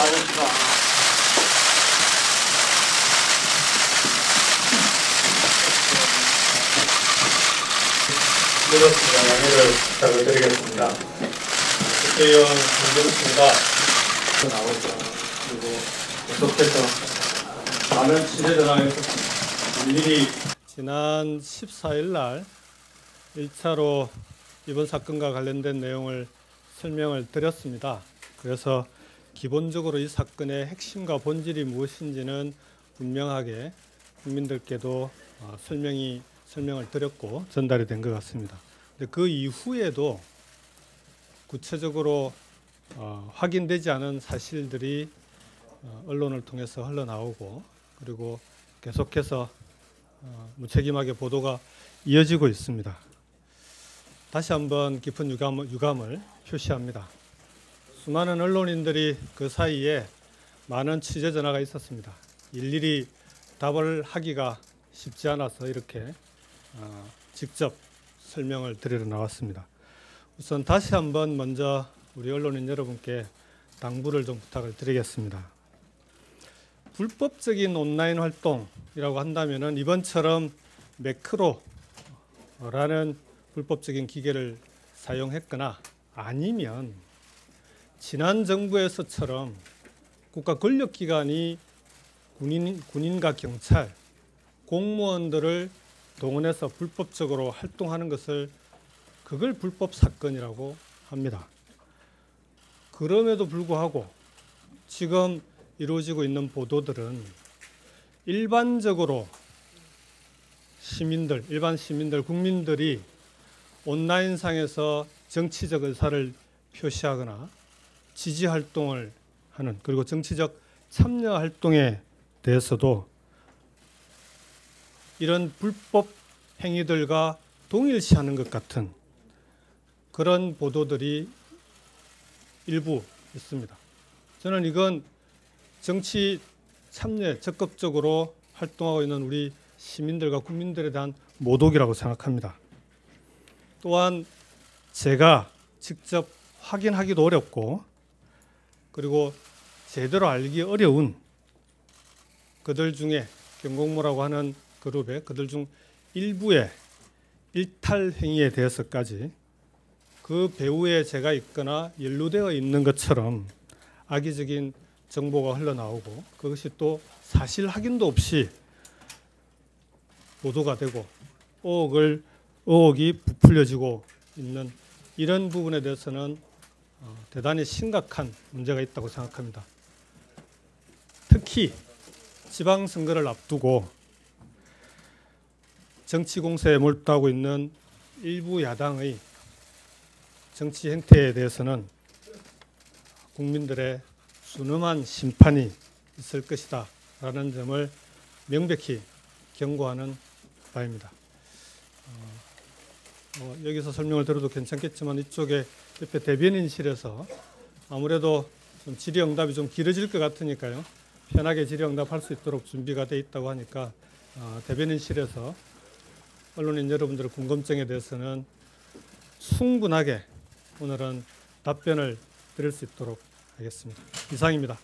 빠졌다. 늦었습니다. 양해를 부탁드리겠습니다. 국회의원 김정수입니다. 나오죠. 그리고 계속해서 많은 취재 전화에서 일일이 지난 14일 날 1차로 이번 사건과 관련된 내용을 설명을 드렸습니다. 그래서 기본적으로 이 사건의 핵심과 본질이 무엇인지는 분명하게 국민들께도 어, 설명이 설명을 드렸고 전달이 된 것 같습니다. 근데 그 이후에도 구체적으로 어, 확인되지 않은 사실들이 어, 언론을 통해서 흘러나오고 그리고 계속해서 어, 무책임하게 보도가 이어지고 있습니다. 다시 한번 깊은 유감, 유감을 표시합니다. 수많은 언론인들이 그 사이에 많은 취재 전화가 있었습니다. 일일이 답을 하기가 쉽지 않아서 이렇게 어, 직접 설명을 드리러 나왔습니다. 우선 다시 한번 먼저 우리 언론인 여러분께 당부를 좀 부탁을 드리겠습니다. 불법적인 온라인 활동이라고 한다면은 이번처럼 매크로라는 불법적인 기계를 사용했거나 아니면 지난 정부에서처럼 국가 권력기관이 군인, 군인과 경찰, 공무원들을 동원해서 불법적으로 활동하는 것을 그걸 불법 사건이라고 합니다. 그럼에도 불구하고 지금 이루어지고 있는 보도들은 일반적으로 시민들, 일반 시민들, 국민들이 온라인상에서 정치적 의사를 표시하거나 지지 활동을 하는 그리고 정치적 참여 활동에 대해서도 이런 불법 행위들과 동일시하는 것 같은 그런 보도들이 일부 있습니다. 저는 이건 정치 참여에 적극적으로 활동하고 있는 우리 시민들과 국민들에 대한 모독이라고 생각합니다. 또한 제가 직접 확인하기도 어렵고 그리고 제대로 알기 어려운 그들 중에 경공모라고 하는 그룹의 그들 중 일부의 일탈 행위에 대해서까지 그 배후에 제가 있거나 연루되어 있는 것처럼 악의적인 정보가 흘러나오고 그것이 또 사실 확인도 없이 보도가 되고 의혹을 의혹이 부풀려지고 있는 이런 부분에 대해서는 어, 대단히 심각한 문제가 있다고 생각합니다. 특히 지방선거를 앞두고 정치 공세에 몰두하고 있는 일부 야당의 정치 행태에 대해서는 국민들의 순엄한 심판이 있을 것이다 라는 점을 명백히 경고하는 바입니다. 어, 어, 여기서 설명을 들어도 괜찮겠지만 이쪽에 옆에 대변인실에서 아무래도 좀 질의응답이 좀 길어질 것 같으니까요. 편하게 질의응답할 수 있도록 준비가 돼 있다고 하니까 어, 대변인실에서 언론인 여러분들의 궁금증에 대해서는 충분하게 오늘은 답변을 드릴 수 있도록 하겠습니다. 이상입니다.